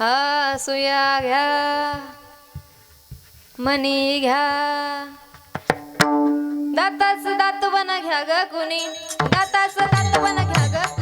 हा सुया घ्या मनी घ्या. दाताच बना घ्या ग कुणी. दाताच बना घ्या ग.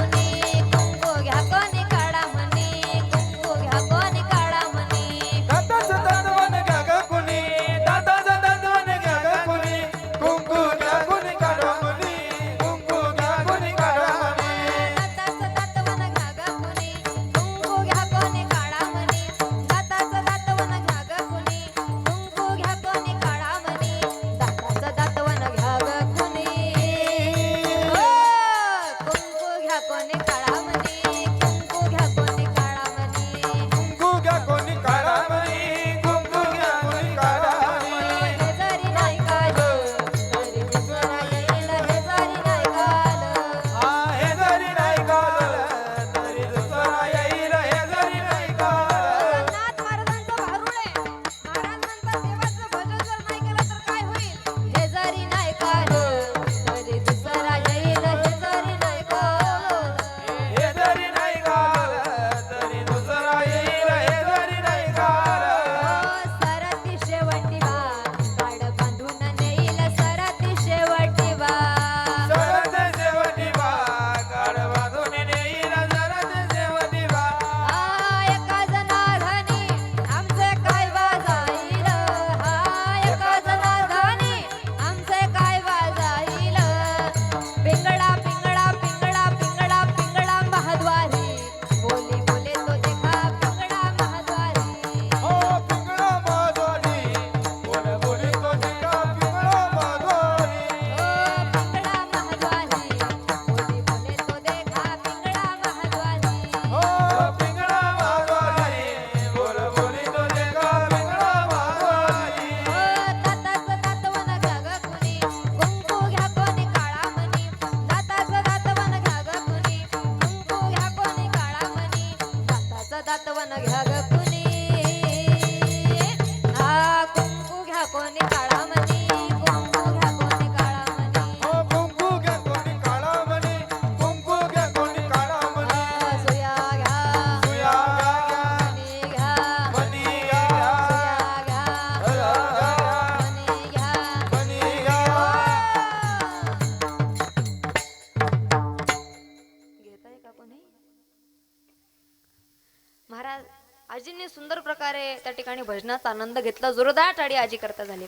महाराज आजींनी सुंदर प्रकारे त्या ठिकाणी भजनाचा आनंद घेतला. जोरदार टाळी आजी करता झाली.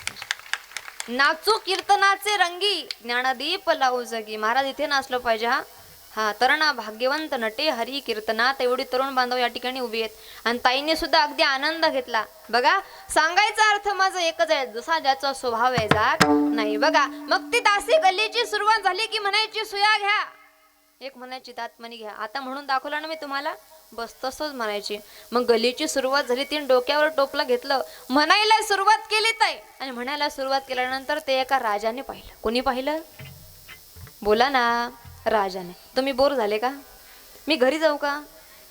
नाचू कीर्तनाचे रंगी ज्ञानदीप लावू जगी. महाराज इथे नाचलं पाहिजे हा. हा तरणा भाग्यवंत नटे हरी कीर्तनात एवढी तरुण बांधव या ठिकाणी उभी आहेत. आणि ताईने सुद्धा अगदी आनंद घेतला. बघा सांगायचा अर्थ माझा एकच आहे जसा ज्याचा स्वभाव आहे जात नाही. बघा मग ती दासी गल्लीची सुरुवात झाली की म्हणायची सुया घ्या. एक म्हणायची दातमणी घ्या. आता म्हणून दाखवला ना मी तुम्हाला? बस तसंच म्हणायची. मग गलीची सुरुवात झाली तीन डोक्यावर टोपलं घेतलं. म्हणायला सुरुवात केली ताई. आणि म्हणायला सुरुवात केल्यानंतर ते एका राजाने पाहिलं. कोणी पाहिलं? बोला ना राजाने. तुम्ही बोर झाले का? मी घरी जाऊ का?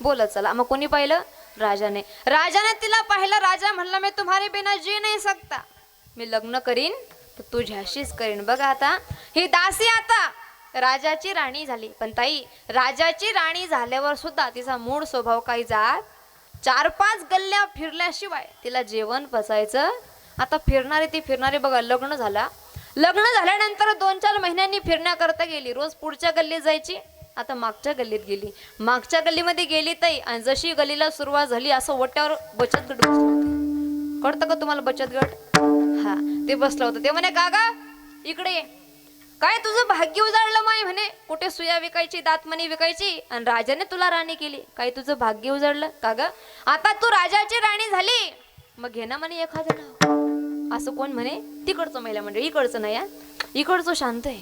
बोला चला. मग कोणी पाहिलं? राजाने. राजाने तिला पाहिलं. राजा म्हणला मी तुम्हारे बिना जी नाही सकता. मी लग्न करीन तर तुझ्याशीच करीन. बघा आता ही दासी आता राजाची राणी झाली. पण ताई राजाची राणी झाल्यावर सुद्धा तिचा मूळ स्वभाव काही जात चार पाच गल्ल्या फिरल्याशिवाय तिला जेवण पचायचं आता फिरणारे ती फिरणारे बघा लग्न झाला. लग्न झाल्यानंतर दोन चार महिन्यांनी फिरण्याकरता गेली. रोज पुढच्या गल्लीत जायची आता मागच्या गल्लीत गेली. मागच्या गल्लीमध्ये गेली ताई आणि जशी गल्लीला सुरुवात झाली असं ओट्यावर बचत गट कळतं का तुम्हाला बचत गट? हा ते बसलं होतं. ते म्हणे का इकडे काय तुझं भाग्य उजाडलं माय म्हणे? कुठे सुया विकायची दातमणी विकायची? आणि राजाने तुला राणी केली. काय तुझं भाग्य उजाडलं? का ग? आता तू राजाची राणी झाली. मग घे ना म्हणे एखादं नाव. असं कोण म्हणे? तिकडचं महिला म्हणजे इकडचं नाही या इकडचं शांत आहे.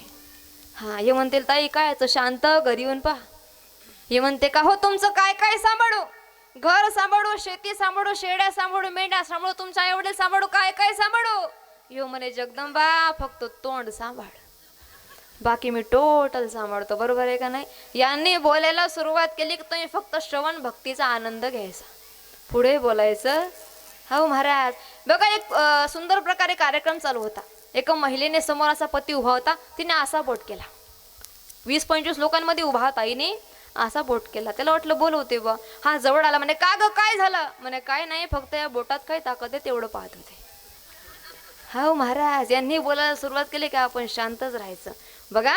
हा हे म्हणते ताई काय याचं? शांत? घरी येऊन पहा. हे म्हणते का हो तुमचं काय काय सांभाळू? घर सांभाळू शेती सांभाळू शेड्या सांभाळू मेंढ्या सांभाळू तुमच्या एवढे सांभाळू काय काय सांभाळू? यो म्हणे जगदंबा फक्त तोंड सांभाळ. बाकी मी टोटल सांभाळतो बरोबर आहे का नाही? यांनी बोलायला सुरुवात केली की तुम्ही फक्त श्रवण भक्तीचा आनंद घ्यायचा. पुढे बोलायचं हो महाराज. बघा एक सुंदर प्रकारे कार्यक्रम चालू होता. एका महिलेने समोर असा पती उभा होता तिने असा बोट केला. वीस पंचवीस लोकांमध्ये उभा होता आईने असा बोट केला. त्याला वाटलं बोलवते बा हा जवळ आला म्हणे का ग काय झालं? म्हणे काय नाही फक्त या बोटात काय ताकद आहे तेवढं पाहत होते. हो महाराज यांनी बोलायला सुरुवात केली का? आपण शांतच राहायचं. बघा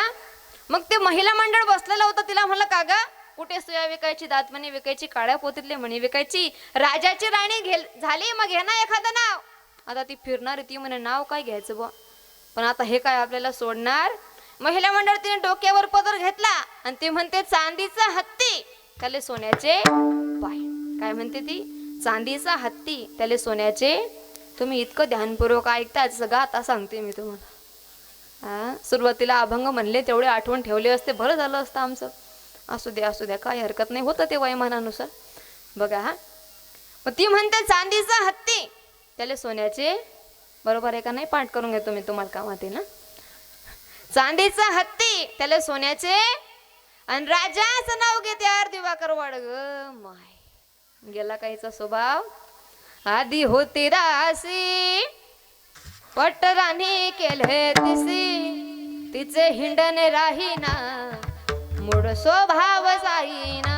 मग ते महिला मंडळ बसलेलं होतं तिला म्हणलं का ग? कुठे सुया विकायची दातमणी विकायची काळ्या पोतीतले म्हणी विकायची राजाची राणी घे झाली मग घे ना एखादं नाव? आता ती फिरणार ती म्हणे नाव काय घ्यायचं ब पण आता हे काय आपल्याला सोडणार? महिला मंडळ तिने डोक्यावर पदर घेतला आणि ती म्हणते चांदीचा हत्ती त्याले सोन्याचे पाय. काय म्हणते ती? चांदीचा हत्ती त्याले सोन्याचे तुम्ही इतकं ध्यानपूर्वक ऐकता सगळं आता सांगते मी तुम्हाला. सुरुवातीला अभंग म्हणले तेवढे आठवण ठेवले असते बरं झालं असतं आमचं. असू द्या असू द्या काय हरकत नाही होतं ते वयमानानुसार बघा हा. मग ती म्हणते चांदीचा हत्ती. त्याला सोन्याचे बरोबर आहे का नाही? पाठ करून घेतो मी तुम्हाला कामात ना. चांदीचा हत्ती त्याला सोन्याचे आणि राजाचं नाव घेते यार दिवाकर वाड ग माय. गेला काहीचा स्वभाव? आधी होती दासी पटराणी केले तिसी तिचे हिंडणे राहीना मूळ स्वभाव जाईना.